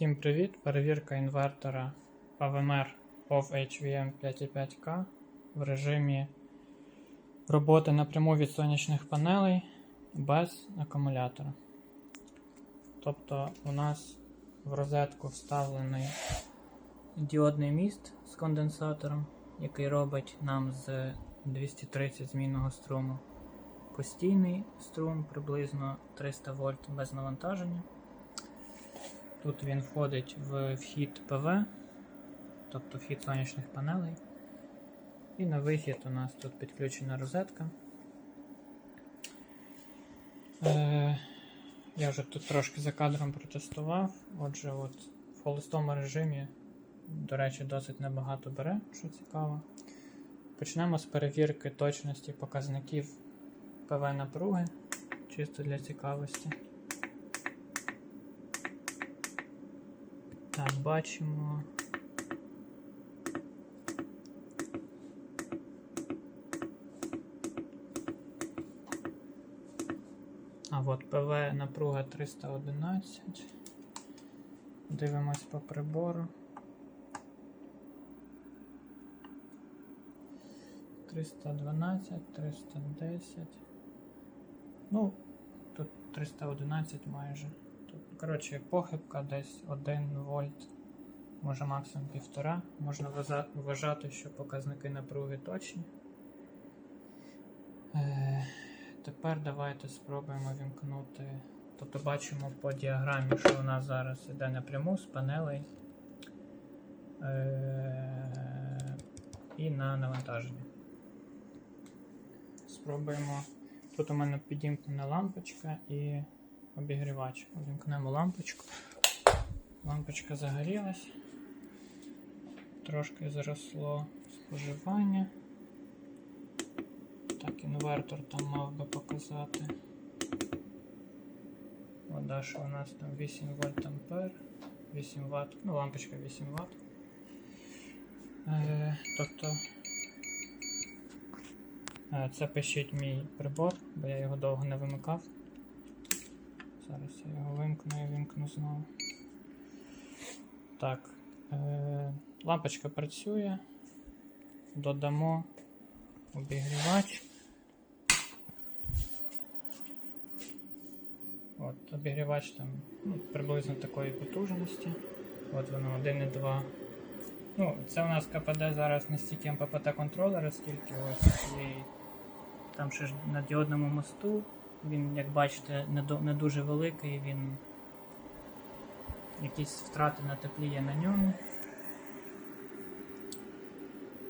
Всім привіт! Перевірка інвертора PVMR POV HVM 5.5K в режимі роботи напряму від сонячних панелей без акумулятора. Тобто у нас в розетку вставлений діодний міст з конденсатором, який робить нам з 230 змінного струму постійний струм приблизно 300 вольт без навантаження. Тут він входить в вхід ПВ, тобто вхід сонячних панелей. І на вихід у нас тут підключена розетка. Е, я вже тут трошки за кадром протестував. Отже, от в холостому режимі, до речі, досить небагато бере, що цікаво. Почнемо з перевірки точності показників ПВ напруги, чисто для цікавості. Так, бачимо. А от ПВ напруга 311. Дивимось по прибору. 312, 310. Ну, тут 311 майже. Коротше, похибка десь 1 вольт, може максимум 1,5. Можна вважати, що показники напруги точні. Е, тепер давайте спробуємо вімкнути. Тобто бачимо по діаграмі, що у нас зараз іде напряму з панелей е, і на навантаження. Спробуємо. Тут у мене підімкнена лампочка і обігрівач. Увімкнемо лампочку. Лампочка загорілась. Трошки зросло споживання. Так, інвертор там мав би показати. Вода, що у нас там 8 вольт ампер, 8 Вт, ну лампочка 8 Вт. Е, тобто Е, Це пишіть мій прибор, бо я його довго не вимикав. Зараз я його вимкну і вимкну знову. Так, е, лампочка працює. Додамо обігрівач. От, обігрівач там ну, приблизно такої потужності. От воно 1,2. Ну, це у нас КПД зараз не стільки МППТ контролера, скільки ось цієї там ще ж на діодному мосту. Він, як бачите, не, дуже великий, він якісь втрати на теплі є на ньому.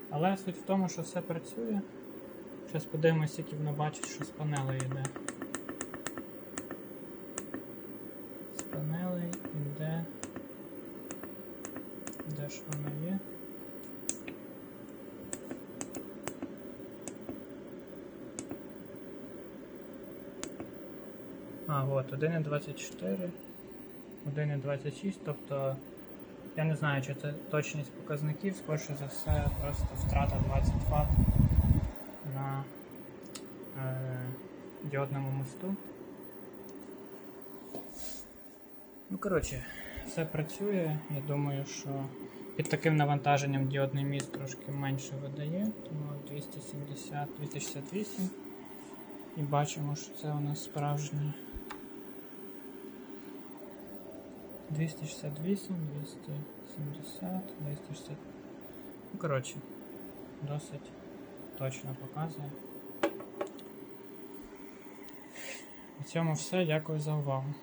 Але суть в тому, що все працює. Зараз подивимося, скільки воно бачить, що з панелей йде. З панелей йде. Де ж воно є? А, от 1,24, 1,26, тобто я не знаю, чи це точність показників, скоріше за все, просто втрата 20 Вт на е, діодному мосту. Ну, коротше, все працює. Я думаю, що під таким навантаженням діодний міст трошки менше видає, тому 270, 268. І бачимо, що це у нас справжнє 268, 270, 260. Ну, коротше, досить точно показує. У цьому все. Дякую за увагу.